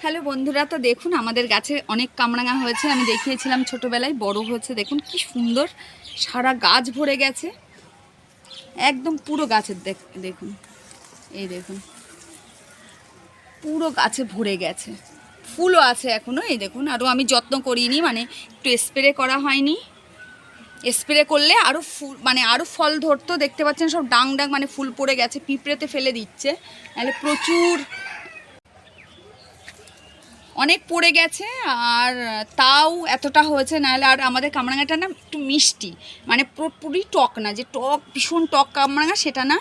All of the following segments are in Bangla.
হ্যালো বন্ধুরা, তো দেখুন আমাদের গাছে অনেক কামরাঙা হয়েছে। আমি দেখিয়েছিলাম ছোটোবেলায়, বড় হয়েছে, দেখুন কি সুন্দর। সারা গাছ ভরে গেছে। একদম পুরো গাছের দেখ- দেখুন। এই দেখুন। পুরো গাছে ভরে গেছে। ফুলও আছে এখনও এই দেখুন। আরও আমি যত্ন করিনি মানে একটু স্প্রে করা হয়নি। স্প্রে করলে আরও ফুল মানে আরও ফল ধরতো, দেখতে পাচ্ছেন সব ডাং ডাং মানে ফুল পড়ে গেছে, পিঁপড়েতে ফেলে দিচ্ছে। নাহলে প্রচুর অনেক পড়ে গেছে আর তাও এতটা হয়েছে, নাহলে আর আমাদের কামরাঙাটা না একটু মিষ্টি। মানে পুরোপুরি টক না, যে টক, ভীষণ টক কামরাঙা, সেটা না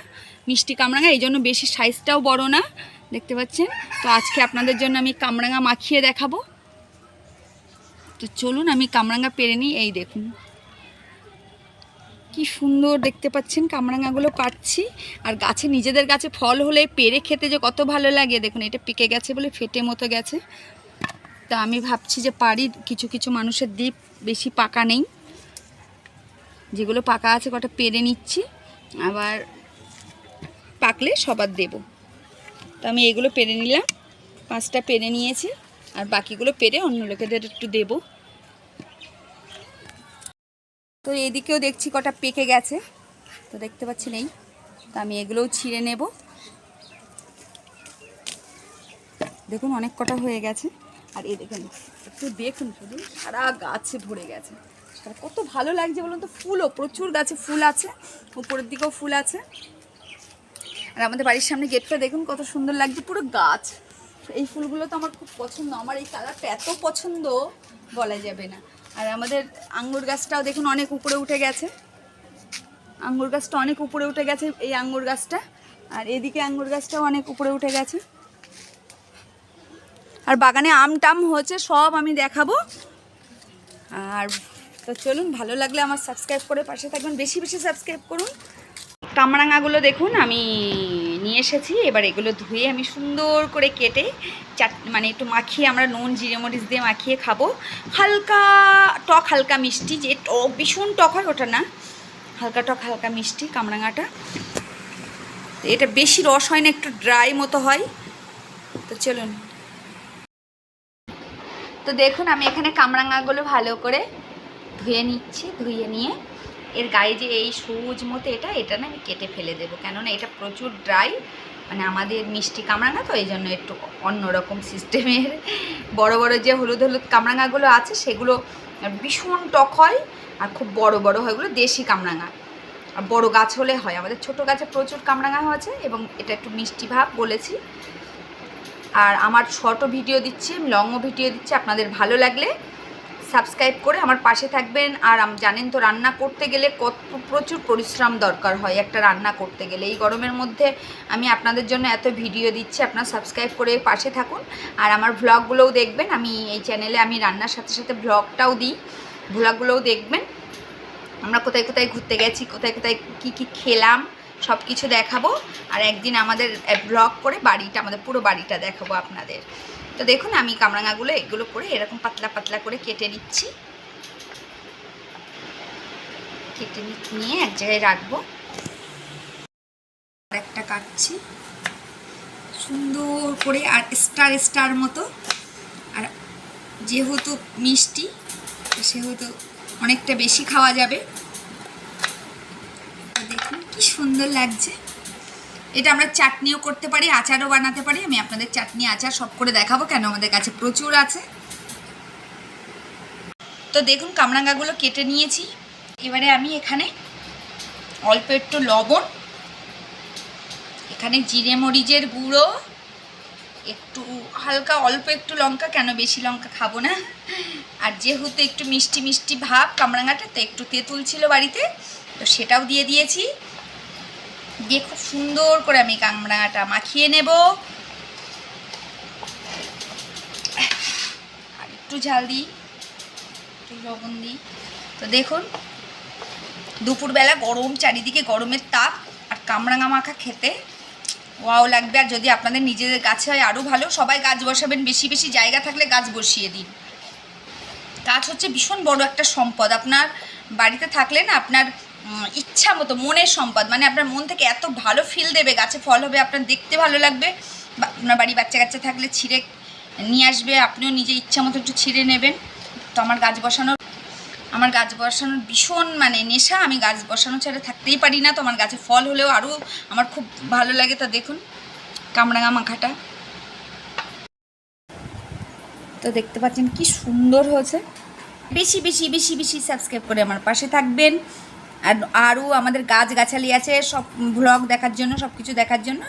মিষ্টি কামরাঙা, এই জন্য বেশি সাইজটাও বড় না, দেখতে পাচ্ছেন? তো আজকে আপনাদের জন্য আমি কামরাঙা মাখিয়ে দেখাবো। তো চলুন, আমি কামরাঙা পেরে নিই, এই দেখুন। কি সুন্দর দেখতে পাচ্ছেন কামরাঙাগুলো পাচ্ছি আর গাছে নিজেদের গাছে ফল হলে পেরে খেতে যে কত ভালো লাগে, দেখুন, এটা পেকে গেছে বলে ফেটে মতো গেছে। তা আমি ভাবছি যে পারি কিছু কিছু মানুষের দ্বীপ বেশি পাকা নেই। যেগুলো পাকা আছে কটা পেরে নিচ্ছি, আবার পাকলে সবার দেব। তো আমি এগুলো পেরে নিলাম, পাঁচটা পেরে নিয়েছি, আর বাকিগুলো পেরে অন্য লোকেদের একটু দেবো। তো এদিকেও দেখছি কটা পেকে গেছে, তো দেখতে পাচ্ছি এই, তো আমি এগুলোও ছিঁড়ে নেব। দেখুন অনেক কটা হয়ে গেছে। আর এই দেখুন, একটু দেখুন শুধু, সারা গাছে ভরে গেছে। সারা কত ভালো লাগছে বলুন তো, ফুলও, প্রচুর গাছে ফুল আছে, উপরের দিকেও ফুল আছে। আর আমাদের বাড়ির সামনে গেটটা দেখুন, কত সুন্দর লাগছে, পুরো গাছ। এই ফুলগুলো তো আমার খুব পছন্দ, আমার এই কালারটা এত পছন্দ, বলা যাবে না। আর আমাদের আঙ্গুর গাছটাও দেখুন, অনেক উপরে উঠে গেছে। আঙ্গুর গাছটা অনেক উপরে উঠে গেছে, এই আঙ্গুর গাছটা। আর এদিকে আঙ্গুর গাছটাও অনেক উপরে উঠে গেছে। আর বাগানে আম টাম হয়েছে, সব আমি দেখাবো। আর তো চলুন, ভালো লাগলে আমার সাবস্ক্রাইব করে পাশে থাকবেন। বেশি বেশি সাবস্ক্রাইব করুন। কামরাঙাগুলো দেখুন, আমি নিয়ে এসেছি। এবার এগুলো ধুয়ে আমি সুন্দর করে কেটে চাট মানে একটু মাখিয়ে আমরা নুন, জিরে মরিচ দিয়ে মাখিয়ে খাব। হালকা টক, হালকা মিষ্টি, যে টক, ভীষণ টক হয়, ওটা না। হালকা টক, হালকা মিষ্টি কামরাঙাটা। এটা বেশি রস হয় না, একটু ড্রাই মতো হয়। তো চলুন। তো দেখুন, আমি এখানে কামরাঙাগুলো ভালো করে ধুয়ে নিচ্ছি, ধুয়ে নিয়ে। এর গায়ে যে এই সবুজ মতো এটা এটা না আমি কেটে ফেলে দেবো। কেননা এটা প্রচুর ড্রাই মানে আমাদের মিষ্টি কামরাঙা তো এই জন্য একটু অন্যরকম সিস্টেমের বড় বড় যে হলুদ হলুদ কামরাঙাগুলো আছে, সেগুলো ভীষণ টক হয়, আর খুব বড় বড় হয় এগুলো দেশি কামরাঙা আর বড় গাছ হলে হয়। আমাদের ছোট গাছে প্রচুর কামরাঙা হয়েছে, এবং এটা একটু মিষ্টি ভাব বলেছি। আর আমার শর্টও ভিডিও দিচ্ছি, লংও ভিডিও দিচ্ছি, আপনাদের ভালো লাগলে সাবস্ক্রাইব করে আমার পাশে থাকবেন। আর জানেন তো, রান্না করতে গেলে কত প্রচুর পরিশ্রম দরকার হয় একটা রান্না করতে গেলে। এই গরমের মধ্যে আমি আপনাদের জন্য এত ভিডিও দিচ্ছি, আপনারা সাবস্ক্রাইব করে পাশে থাকুন। আর আমার ভ্লগগুলোও দেখবেন, আমি এই চ্যানেলে আমি রান্নার সাথে সাথে ভ্লগটাও দিই। ভ্লগগুলোও দেখবেন। আমরা কোথায় কোথায় ঘুরতে গেছি, কোথায় কোথায় কি কি খেলাম সব কিছু দেখাবো আর একদিন আমাদের ব্লগ করে বাড়িটা, আমাদের পুরো বাড়িটা দেখাবো আপনাদের। তো দেখুন, আমি কামরাঙাগুলো এগুলো করে এরকম পাতলা পাতলা করে কেটে নিচ্ছি। কেটে নিয়ে এক জায়গায় রাখব। একটা কাটছি। সুন্দর করে আর স্টার স্টার মতো। আর যেহেতু মিষ্টি সেহেতু অনেকটা বেশি খাওয়া যাবে। সুন্দর লাগছে। এটা আমরা চাটনিও করতে পারি, আচারও বানাতে পারি। আমি আপনাদের চাটনি, আচার সব করে দেখাবো কেন আমাদের কাছে প্রচুর আছে। তো দেখুন কামরাঙ্গাগুলো কেটে নিয়েছি। এবারে আমি এখানে অল্প একটু লবণ, এখানে জিরে মরিচের গুঁড়ো, একটু হালকা অল্প একটু লঙ্কা, কেন বেশি লঙ্কা খাব না? আর যেহেতু একটু মিষ্টি মিষ্টি ভাব কামরাঙাটা তো একটু তেঁতুল ছিল বাড়িতে, তো সেটাও দিয়ে দিয়েছি। দিয়ে খুব সুন্দর করে আমি কামরাঙাটা মাখিয়ে নেব। আর একটু ঝাল দিই, একটু লবণ দিই। তো দেখুন, দুপুরবেলা গরম, চারিদিকে গরমের তাপ আর কামরাঙা মাখা খেতে। ওয়াও লাগবে। আর যদি আপনাদের নিজেদের গাছে হয় আরও ভালো। সবাই গাছ বসাবেন, বেশি বেশি জায়গা থাকলে গাছ বসিয়ে দিন। গাছ হচ্ছে ভীষণ বড় একটা সম্পদ। আপনার বাড়িতে থাকলে না, আপনার ইচ্ছা মতো, মনের সম্পদ মানে আপনার মন থেকে এত ভালো ফিল দেবে, গাছে ফল হবে, আপনার দেখতে ভালো লাগবে আপনার বাড়ি বাচ্চা কাচ্চা থাকলে ছিঁড়ে নিয়ে আসবে, আপনিও নিজে ইচ্ছা মতো একটু ছিঁড়ে নেবেন। তো আমার গাছ বসানোর, আমার গাছ বসানোর ভীষণ মানে নেশা, আমি গাছ বসানো ছাড়া থাকতেই পারি না। তো আমার গাছে ফল হলেও আরও আমার খুব ভালো লাগে, তা দেখুন, কামরাঙা মাখাটা। তো দেখতে পাচ্ছেন কি সুন্দর হয়েছে। বেশি বেশি বেশি বেশি সাবস্ক্রাইব করে আমার পাশে থাকবেন। আর আরও আমাদের গাছ গাছালি আছে, সব ব্লগ দেখার জন্য সব কিছু দেখার জন্য।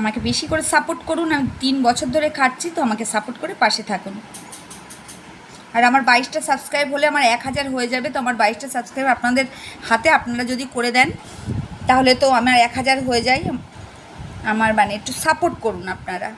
আমাকে বেশি করে সাপোর্ট করুন, আমি তিন বছর ধরে খাচ্ছি তো আমাকে সাপোর্ট করে পাশে থাকুন। আর আমার বাইশটা সাবস্ক্রাইব হলে আমার এক হাজার হয়ে যাবে, তো আমার বাইশটা সাবস্ক্রাইব আপনাদের হাতে আপনারা যদি করে দেন, তাহলে তো আমার এক হাজার হয়ে যায়। আমার মানে একটু সাপোর্ট করুন আপনারা।